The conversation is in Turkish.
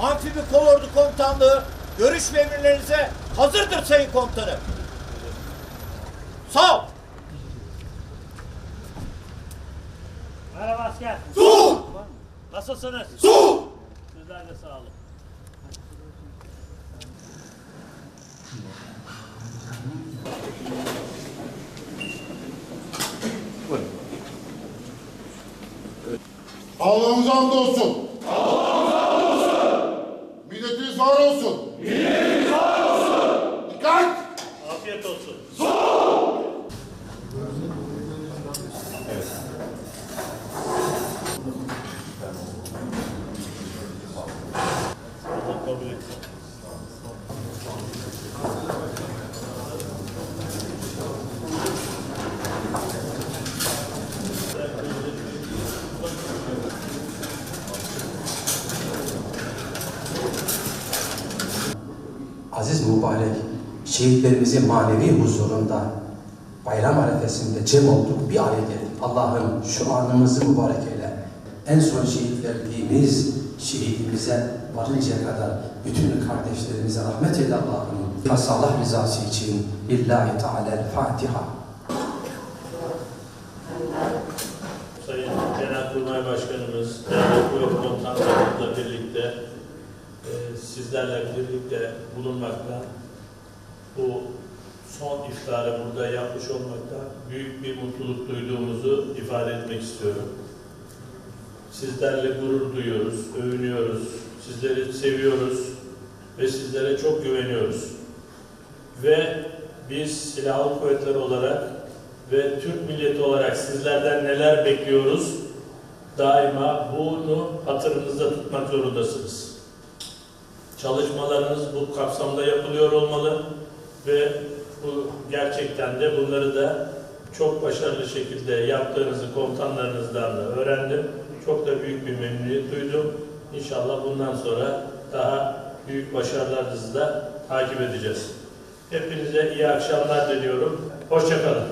Amfibi Kolordu Komutanlığı görüş ve emirlerinize hazırdır Sayın Komutanım. Sağ ol. Merhaba asker. Dur! Nasılsınız? Dur! Sizler de sağ olun. Allah'ımıza hamdolsun. Allah'ımıza Afiyet olsun. Etsin. aziz mübarek şehitlerimizin manevi huzurunda bayram arefesinde cem olduk bir araya geldik. Allah'ım şu anımızı mübarek eyle. En son şehit verdiğimiz şehidimize varıncaya kadar bütün kardeşlerimize rahmet eyle Allah'ım. Allah rızası için Lillahi Teala Fatiha. Sayın Genelkurmay Başkanımız, Devlet Komutanlarımızla birlikte e, sizlerle birlikte bulunmakta, bu son iftarı burada yapmış olmakta büyük bir mutluluk duyduğumuzu ifade etmek istiyorum. Sizlerle gurur duyuyoruz, övünüyoruz, sizleri seviyoruz ve sizlere çok güveniyoruz. Ve biz silahlı kuvvetler olarak ve Türk milleti olarak sizlerden neler bekliyoruz? Daima bunu hatırınızda tutmak zorundasınız. Çalışmalarınız bu kapsamda yapılıyor olmalı ve bu gerçekten de bunları da çok başarılı şekilde yaptığınızı komutanlarınızdan da öğrendim. Çok da büyük bir memnuniyet duydum. İnşallah bundan sonra daha büyük başarılarınızı da takip edeceğiz. Hepinize iyi akşamlar diliyorum. Hoşçakalın.